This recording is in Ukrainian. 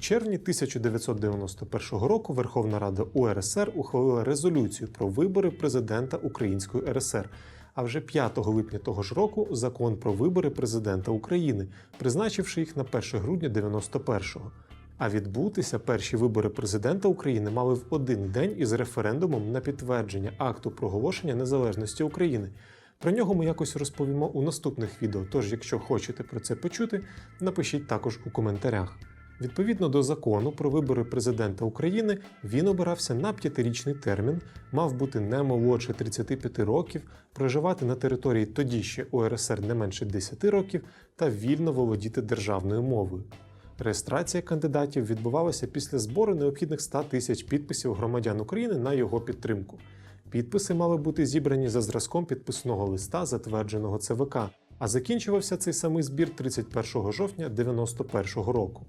червні 1991 року Верховна Рада УРСР ухвалила резолюцію про вибори президента Української РСР. А вже 5 липня того ж року закон про вибори президента України, призначивши їх на 1 грудня 91-го. А відбутися перші вибори президента України мали в один день із референдумом на підтвердження акту проголошення незалежності України. Про нього ми якось розповімо у наступних відео. Тож, якщо хочете про це почути, напишіть також у коментарях. Відповідно до закону про вибори президента України, він обирався на п'ятирічний термін, мав бути не молодше 35 років, проживати на території тоді ще УРСР не менше 10 років та вільно володіти державною мовою. Реєстрація кандидатів відбувалася після збору необхідних 100 тисяч підписів громадян України на його підтримку. Підписи мали бути зібрані за зразком підписного листа, затвердженого ЦВК, а закінчувався цей самий збір 31 жовтня 1991 року.